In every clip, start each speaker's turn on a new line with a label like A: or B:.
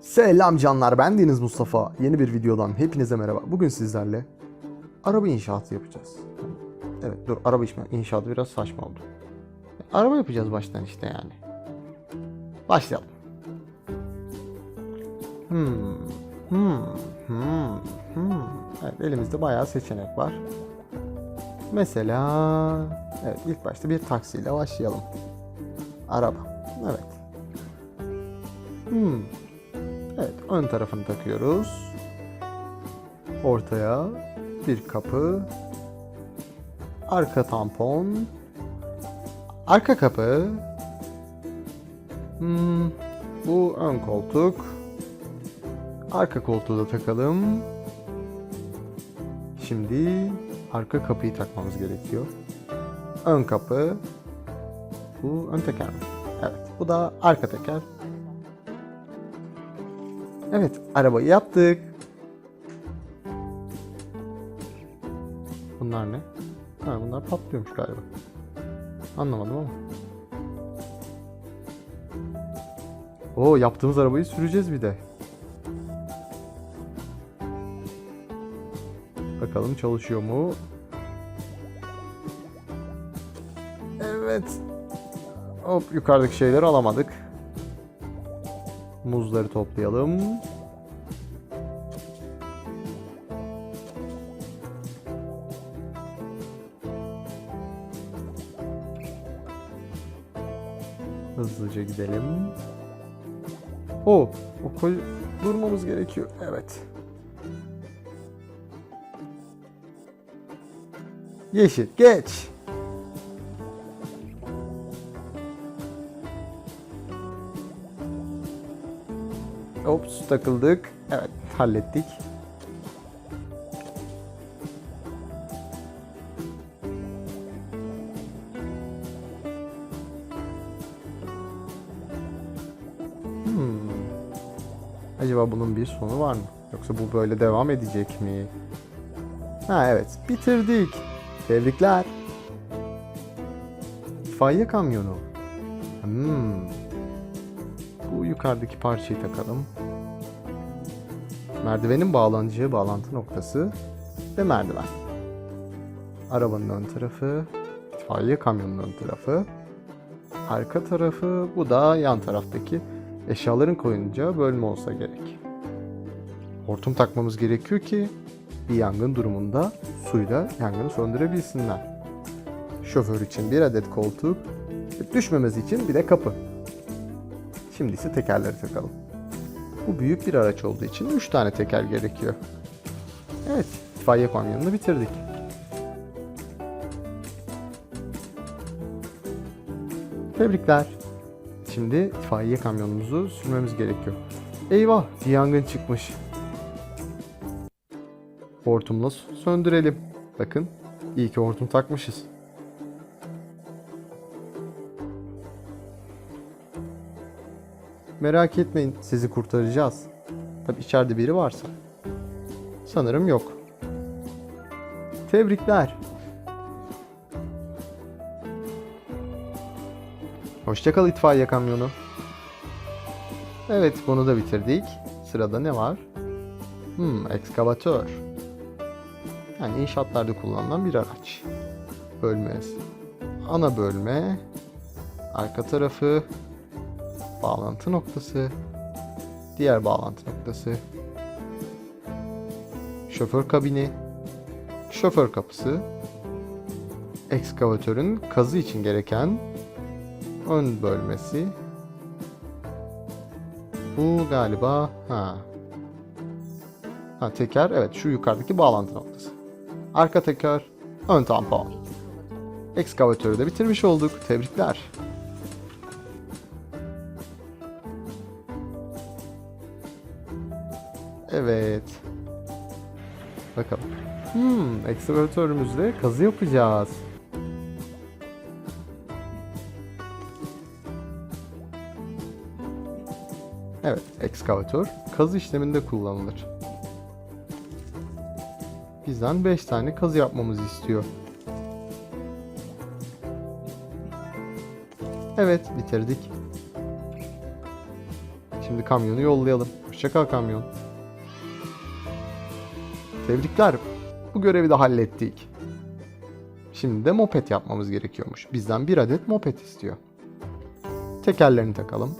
A: Selam canlar ben Deniz Mustafa. Yeni bir videodan hepinize merhaba. Bugün sizlerle araba inşaatı yapacağız. Evet dur araba inşaatı biraz saçma oldu. Araba yapacağız baştan işte yani. Başlayalım. Hmm, hmm, hmm, hmm. Evet elimizde bayağı seçenek var. Mesela evet ilk başta bir taksiyle başlayalım. Araba. Evet. Hmm. Evet, ön tarafını takıyoruz. Ortaya bir kapı. Arka tampon. Arka kapı. Hmm, bu ön koltuk. Arka koltuğu da takalım. Şimdi arka kapıyı takmamız gerekiyor. Ön kapı. Bu ön teker? Evet, bu da arka teker. Evet, arabayı yaptık. Bunlar ne? Ha, bunlar patlıyormuş galiba. Anlamadım ama. Oo, yaptığımız arabayı süreceğiz bir de. Bakalım çalışıyor mu? Evet. Hop yukarıdaki şeyleri alamadık. Muzları toplayalım. Hızlıca gidelim. O, o koy durmamız gerekiyor. Evet. Yeşil, geç. Ops takıldık. Evet hallettik. Hmm. Acaba bunun bir sonu var mı? Yoksa bu böyle devam edecek mi? Ha evet bitirdik. Tebrikler. İtfaiye kamyonu. Hmm. Bu yukarıdaki parçayı takalım. Merdivenin bağlanacağı bağlantı noktası ve merdiven. Arabanın ön tarafı, itfaiye kamyonunun ön tarafı, arka tarafı, bu da yan taraftaki eşyaların koyulacağı bölme olsa gerek. Hortum takmamız gerekiyor ki bir yangın durumunda suyla yangını söndürebilsinler. Şoför için bir adet koltuk, düşmemesi için bir de kapı. Şimdi ise tekerleri takalım. Bu büyük bir araç olduğu için 3 tane teker gerekiyor. Evet, itfaiye kamyonunu bitirdik. Tebrikler. Şimdi itfaiye kamyonumuzu sürmemiz gerekiyor. Eyvah, bir yangın çıkmış. Hortumla söndürelim. Bakın, iyi ki hortum takmışız. Merak etmeyin, sizi kurtaracağız. Tabi içeride biri varsa. Sanırım yok. Tebrikler. Hoşçakal itfaiye kamyonu. Evet, bunu da bitirdik. Sırada ne var? Hmm, ekskavatör. Yani inşaatlarda kullanılan bir araç. Bölmesi. Ana bölme. Arka tarafı bağlantı noktası, diğer bağlantı noktası, şoför kabini, şoför kapısı, ekskavatörün kazı için gereken ön bölmesi. Bu galiba ha. Ha teker evet şu yukarıdaki bağlantı noktası. Arka teker, ön tampon. Ekskavatörü de bitirmiş olduk. Tebrikler. Evet. Bakalım. Hmm, ekskavatörümüzle kazı yapacağız. Evet, ekskavatör kazı işleminde kullanılır. Bizden 5 tane kazı yapmamızı istiyor. Evet, bitirdik. Şimdi kamyonu yollayalım. Hoşça kal kamyon. Tebrikler. Bu görevi de hallettik. Şimdi de moped yapmamız gerekiyormuş. Bizden bir adet moped istiyor. Tekerlerini takalım.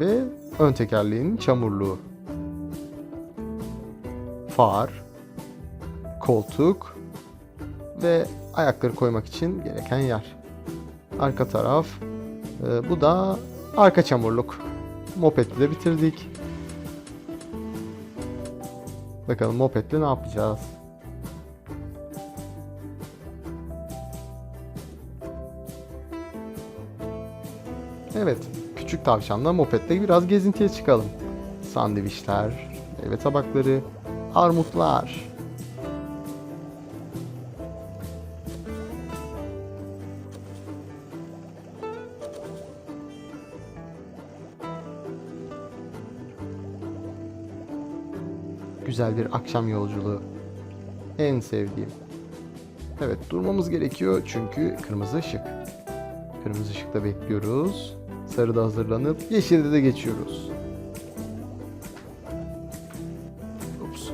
A: Ve ön tekerleğinin çamurluğu. Far, koltuk ve ayakları koymak için gereken yer. Arka taraf. Ee, bu da arka çamurluk. Moped'i de bitirdik. Bakalım mopedle ne yapacağız? Evet, küçük tavşanla mopedle biraz gezintiye çıkalım. Sandviçler, meyve tabakları, armutlar. Güzel bir akşam yolculuğu. En sevdiğim. Evet durmamız gerekiyor çünkü kırmızı ışık. Kırmızı ışıkta bekliyoruz. Sarıda hazırlanıp yeşilde de geçiyoruz. Ups.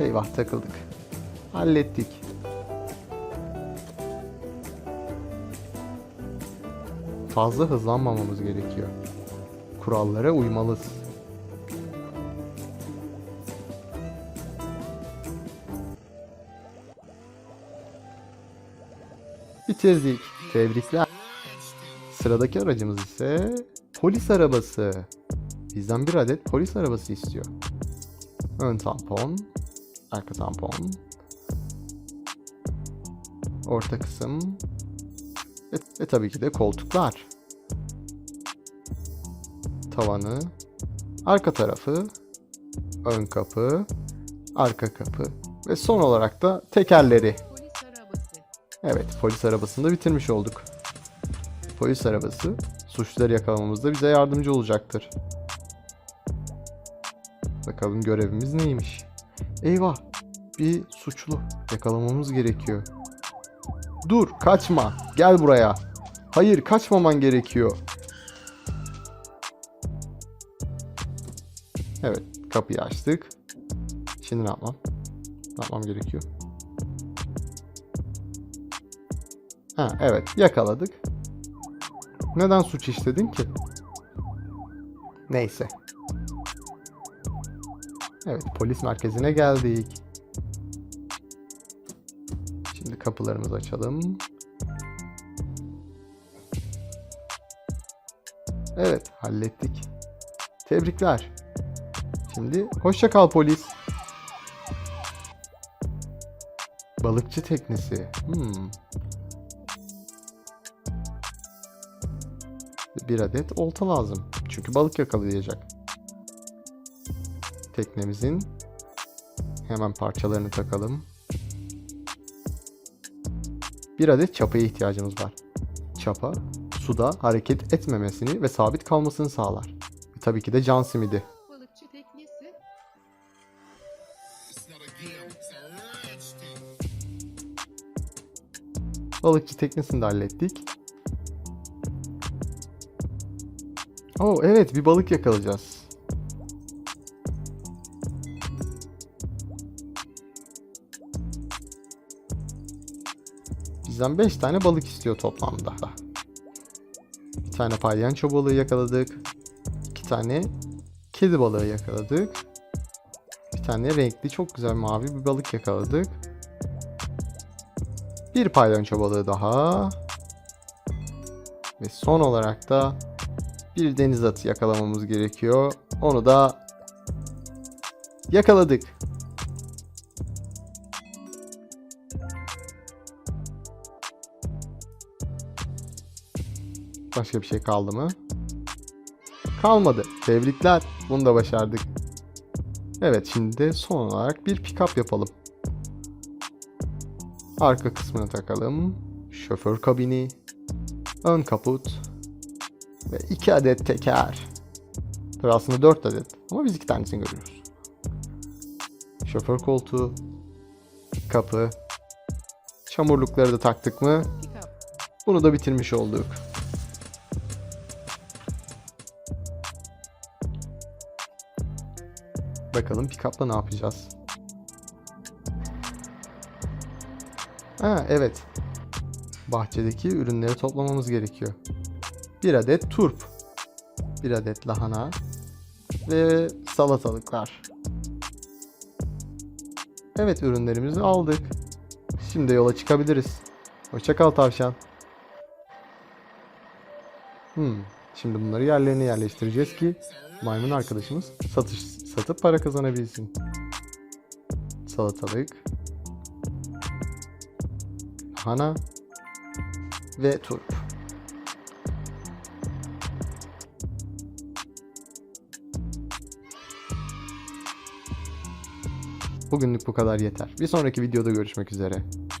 A: Eyvah takıldık. Hallettik. Fazla hızlanmamamız gerekiyor. Kurallara uymalısın. Bitirdik. Tebrikler. Sıradaki aracımız ise polis arabası. Bizden bir adet polis arabası istiyor. Ön tampon, arka tampon, orta kısım ve, ve tabii ki de koltuklar. Tavanı, arka tarafı, ön kapı, arka kapı ve son olarak da tekerleri. Evet, polis arabasını da bitirmiş olduk. Polis arabası suçluları yakalamamızda bize yardımcı olacaktır. Bakalım görevimiz neymiş? Eyvah! Bir suçlu yakalamamız gerekiyor. Dur, kaçma. Gel buraya. Hayır, kaçmaman gerekiyor. Evet, kapıyı açtık. Şimdi ne yapmam? Ne yapmam gerekiyor? Ha, evet yakaladık. Neden suç işledin ki? Neyse. Evet polis merkezine geldik. Şimdi kapılarımızı açalım. Evet hallettik. Tebrikler. Şimdi hoşça kal polis. Balıkçı teknesi. Hmm. Bir adet olta lazım. Çünkü balık yakalayacak. Teknemizin hemen parçalarını takalım. Bir adet çapaya ihtiyacımız var. Çapa suda hareket etmemesini ve sabit kalmasını sağlar. Tabii ki de can simidi.
B: Balıkçı teknesi.
A: Balıkçı teknesini de hallettik. Oo evet bir balık yakalayacağız. Bizden 5 tane balık istiyor toplamda. Bir tane palyanço balığı yakaladık. 2 tane kedi balığı yakaladık. Bir tane renkli çok güzel mavi bir balık yakaladık. Bir palyanço balığı daha. Ve son olarak da bir deniz atı yakalamamız gerekiyor. Onu da yakaladık. Başka bir şey kaldı mı? Kalmadı. Tebrikler. Bunu da başardık. Evet şimdi de son olarak bir pick-up yapalım. Arka kısmını takalım. Şoför kabini. Ön kaput ve 2 adet teker. Tabi aslında 4 adet ama biz 2 tanesini görüyoruz. Şoför koltuğu, kapı, çamurlukları da taktık mı? Bunu da bitirmiş olduk. Bakalım pickup'la ne yapacağız? Ha evet. Bahçedeki ürünleri toplamamız gerekiyor. Bir adet turp. Bir adet lahana. Ve salatalıklar. Evet ürünlerimizi aldık. Şimdi yola çıkabiliriz. Hoşça kal tavşan. Hmm, şimdi bunları yerlerine yerleştireceğiz ki maymun arkadaşımız satış satıp para kazanabilsin. Salatalık, lahana ve turp. Bugünlük bu kadar yeter. Bir sonraki videoda görüşmek üzere.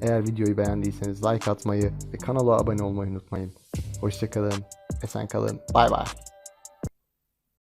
A: Eğer videoyu beğendiyseniz like atmayı ve kanala abone olmayı unutmayın. Hoşçakalın, esen kalın, bay bay.